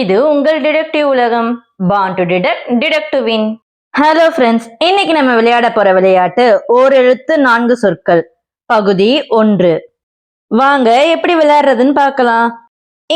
இது உங்கள் டிடெக்டிவ் உலகம். Born to detect detect win hello friends இன்னைக்கு நம்ம விளையாட போற விளையாட்டு ஓர் எழுத்து நான்கு சொற்கள். பகுதி ஒன்று. வாங்க எப்படி விளையாடுறதுன்னு பார்க்கலாம்.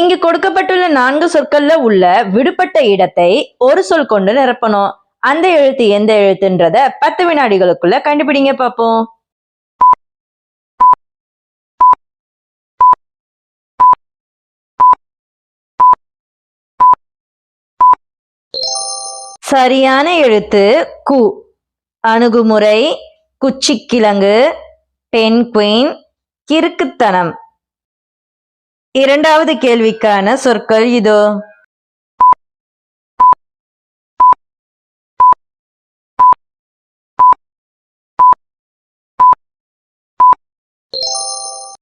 இங்கு கொடுக்கப்பட்டுள்ள நான்கு சொற்கள்ல உள்ள விடுபட்ட இடத்தை ஒரு சொல் கொண்டு நிரப்பணும். அந்த எழுத்து எந்த எழுத்துன்றத பத்து வினாடிகளுக்குள்ள கண்டுபிடிங்க பார்ப்போம். சரியான எழுத்து கு. அணுகுமுறை குச்சிக்கிழங்கு பென்குயின் கிறுக்குத்தனம். இரண்டாவது கேள்விக்கான சொற்கள் இதோ.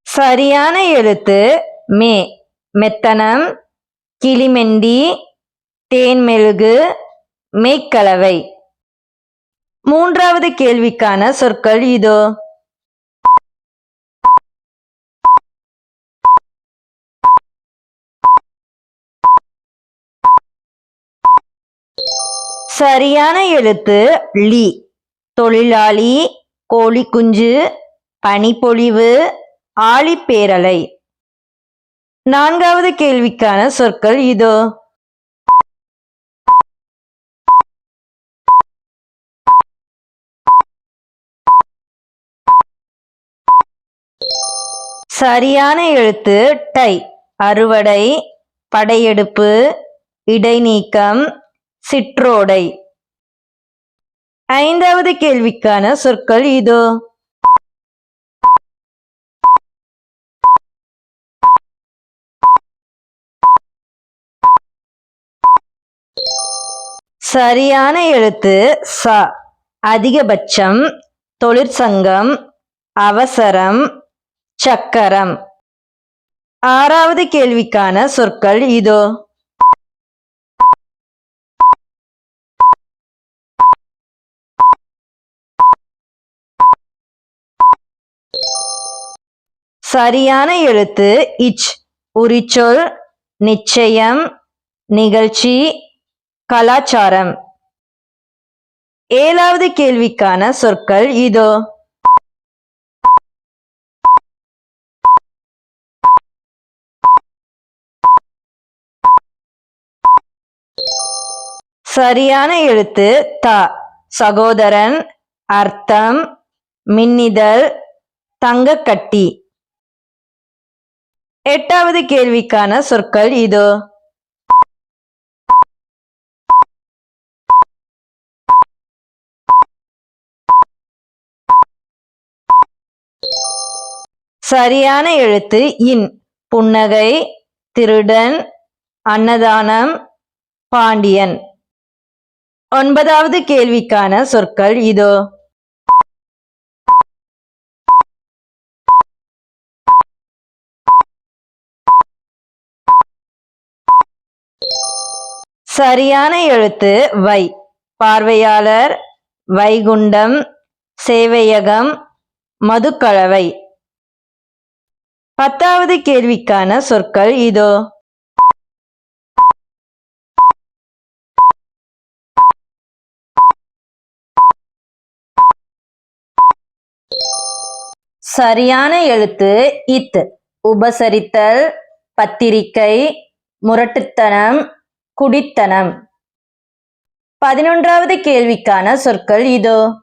சரியான எழுத்து மே. மெத்தனம் கிளிமெண்டி தேன்மெழுகு மெய்க்கலவை மூன்றாவது கேள்விக்கான சொற்கள் இதோ. சரியான எழுத்து லி. தொழிலாளி கோழி குஞ்சு பனிப்பொழிவு ஆழிப்பேரலை. நான்காவது கேள்விக்கான சொற்கள் இதோ. சரியான எழுத்து டை. அறுவடை படையெடுப்பு இடைநீக்கம் சிற்றோடை. ஐந்தாவது கேள்விக்கான சொற்கள் இதோ. சரியான எழுத்து ச. அதிகபட்சம் தொழிற்சங்கம் அவசரம் சக்கரம். ஆறாவது கேள்விக்கான சொற்கள் இதோ. சரியான எழுத்து இச். உரிச்சொல் நிச்சயம் நிகழ்ச்சி கலாச்சாரம். ஏழாவது கேள்விக்கான சொற்கள் இதோ. சரியான எழுத்து த. சகோதரன் அர்த்தம் மின்னிதழ் தங்கக்கட்டி. எட்டாவது கேள்விக்கான சொற்கள் இதோ. சரியான எழுத்து இன். புன்னகை திருடன் அன்னதானம் பாண்டியன். ஒன்பதாவது கேள்விக்கான சொற்கள் இதோ. சரியான எழுத்து வை. பார்வையாளர் வைகுண்டம் சேவையகம் மதுக்கலவை. பத்தாவது கேள்விக்கான சொற்கள் இதோ. சரியான எழுத்து இத். உபசரித்தல் பத்திரிகை முரட்டுத்தனம் குடித்தனம். பதினொன்றாவது கேள்விக்கான சொற்கள் இதோ.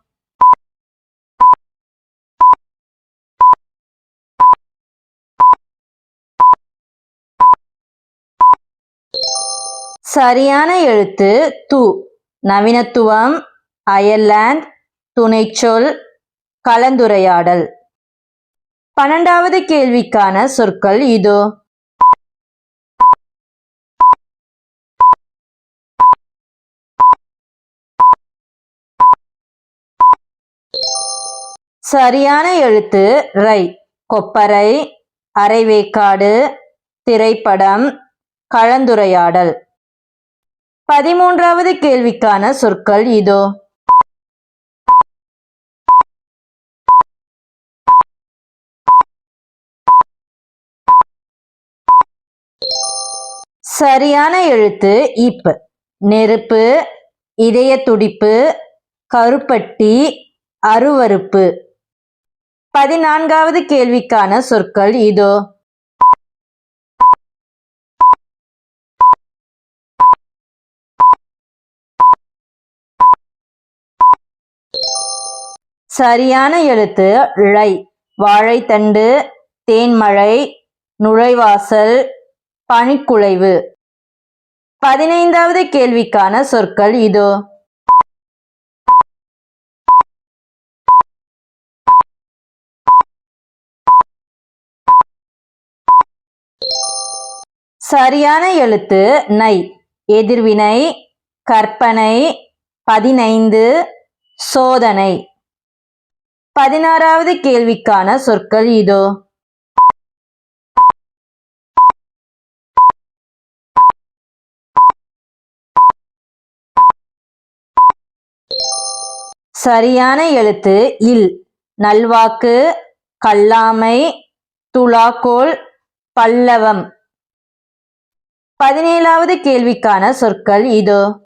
சரியான எழுத்து து. நவீனத்துவம் அயர்லாந்து துணைச்சொல் கலந்துரையாடல். பன்னெண்டாவது கேள்விக்கான சொற்கள் இதோ. சரியான எழுத்து ரை. கொப்பரை அரைவேக்காடு திரைப்படம் கலந்துரையாடல். பதிமூன்றாவது கேள்விக்கான சொற்கள் இதோ. சரியான எழுத்து இப் நெருப்பு இதய துடிப்பு கருப்பட்டி அருவருப்பு. பதினான்காவது கேள்விக்கான சொற்கள் இதோ. சரியான எழுத்து ழை. வாழைத்தண்டு தேன்மழை நுழைவாசல் பனிக்குழைவு பதினைந்தாவது கேள்விக்கான சொற்கள் இதோ. சரியான எழுத்து நை. எதிர்வினை கற்பனை. பதினைந்து சோதனை. பதினாறாவது கேள்விக்கான சொற்கள் இதோ. சரியான எழுத்து இல். நல்வாக்கு கல்லாமை துலாக்கோல் பல்லவம். பதினேழாவது கேள்விக்கான சொற்கள் இதோ.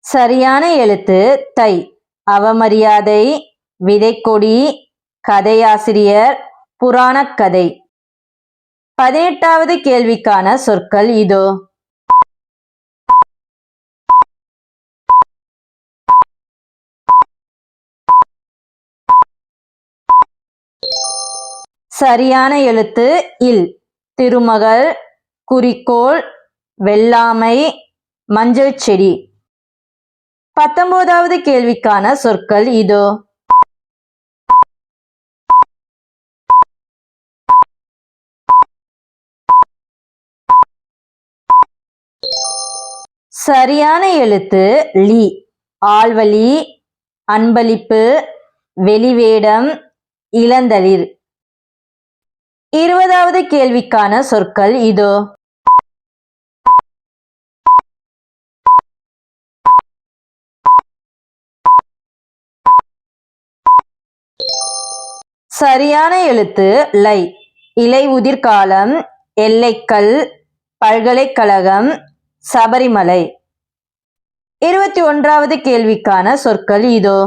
சரியான எழுத்து தை. அவமரியாதை விதைக்கொடி கதையாசிரியர் புராணக் கதை பதினெட்டாவது கேள்விக்கான சொற்கள் இதோ. சரியான எழுத்து இல். திருமகள் குறிக்கோள் வெள்ளாமை மஞ்சள் செடி. பத்தொன்பதாவது கேள்விக்கான சொற்கள் இதோ. சரியான எழுத்து லி. ஆள்வழி அன்பளிப்பு வெளிவேடம் இளந்தளிர். இருபதாவது கேள்விக்கான சொற்கள் இதோ. சரியான எழுத்து லை. இலை உதிர்காலம் எல்லைக்கல் பல்கலைக்கழகம் சபரிமலை. இருபத்தி ஒன்றாவது கேள்விக்கான சொற்கள் இதோ.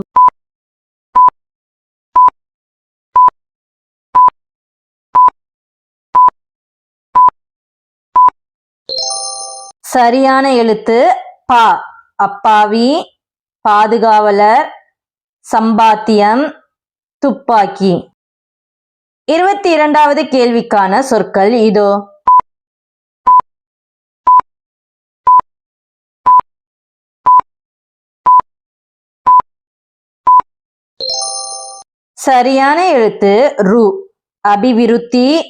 சரியான எழுத்து பா. அப்பாவி பாதுகாவலர் சம்பாத்தியம் துப்பாக்கி. இருபத்தி இரண்டாவது கேள்விக்கான சொற்கள் இதோ. சரியான எழுத்து ரு. அபிவிருத்தி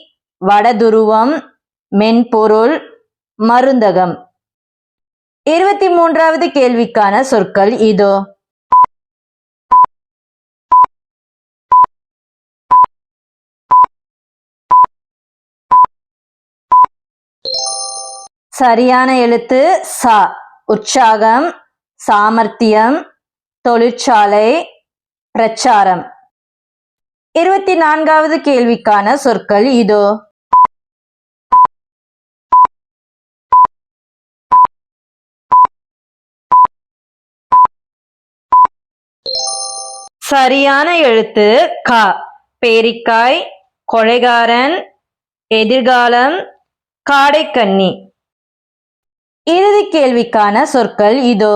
வடதுருவம் மென்பொருள் மருந்தகம். இருபத்தி மூன்றாவது கேள்விக்கான சொற்கள் இதோ. சரியான எழுத்து சா. உற்சாகம் சாமர்த்தியம் தொழிற்சாலை பிரச்சாரம். இருபத்தி நான்காவது கேள்விக்கான சொற்கள் இதோ. சரியான எழுத்து க. பேரிக்காய் கொலைகாரன் எதிர்காலம் காடைக்கன்னி இறுதி கேள்விக்கான சொற்கள் இதோ.